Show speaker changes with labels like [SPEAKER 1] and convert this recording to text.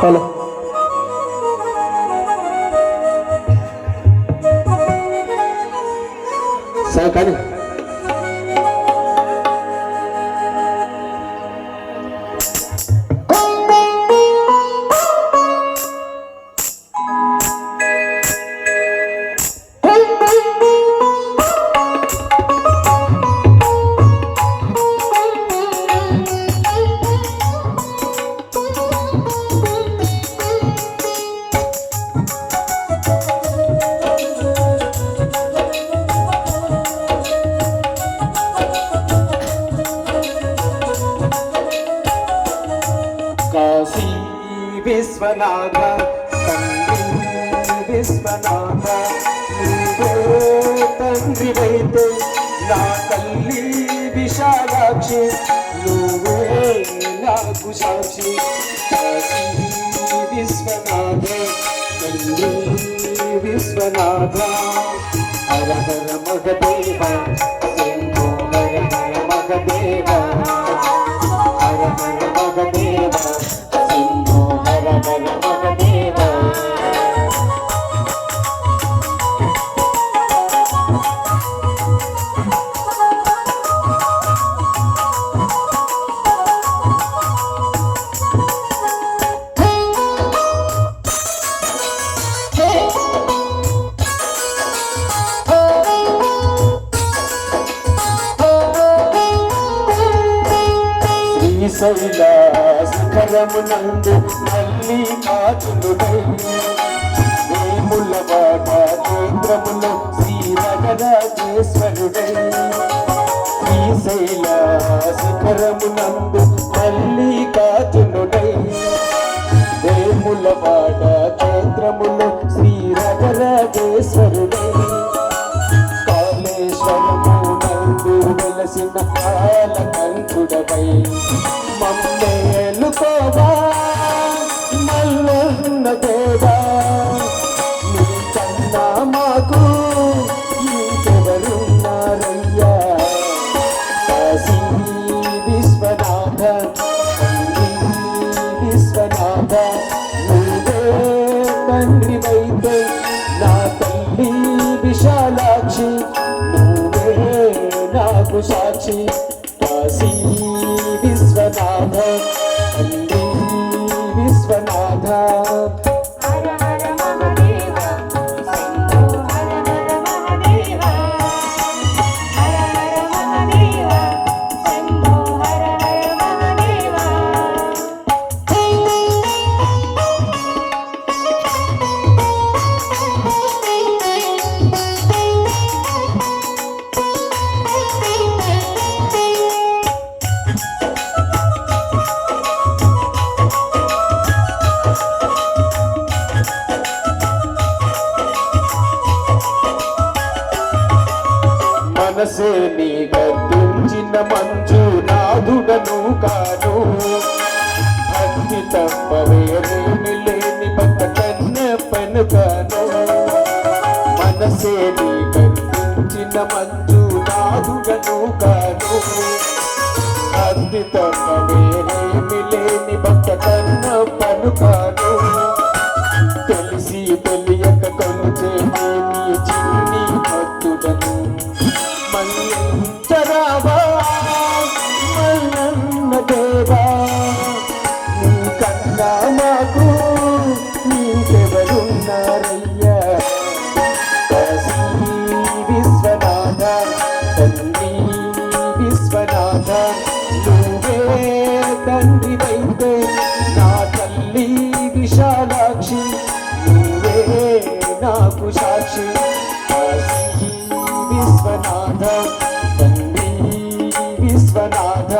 [SPEAKER 1] Hello సరే కానీ విశ్వనాథ. విశ్వనాథ. నువ్వే తండ్రివైతే నా తల్లి విశాలాక్షి. నువ్వే నాకు సాక్షి. విశ్వనాథ. తల్లి విశ్వనాథ. హర హర మగదేవా శ్రీశైల మళ్ళీ కాచునుడై వేములవాడ కేంద్రములో శ్రీరగరాజేశ్వరుడై శ్రీశైల శిఖరమునందు మళ్ళీ కా మల్లన్న నీ కన్నా మాకు ఇంకెవరున్నారయ్యా? విశ్వనాథ విశ్వనాథ నువ్వే తండ్రి నా తల్లి విశాలాక్షి నువ్వే నాకు సాక్షి. కాశీ విశ్వనాథ మనసే నీ గర్భించిన మంచు నాదుడను కాను. భక్తి తప్ప వేరేమి లేని భక్త కన్నెప్పను కాను మనసే నీ గర్భించిన మంచు నాదుడను కాను. భక్తి తప్ప వేరేమి లేని భక్త కన్నెప్పను కాను తెలిసి తెలియక కొలిచే నీ సాక్షి. నువ్వే నాకు సాక్షి. విశ్వనాథ విశ్వనాథ.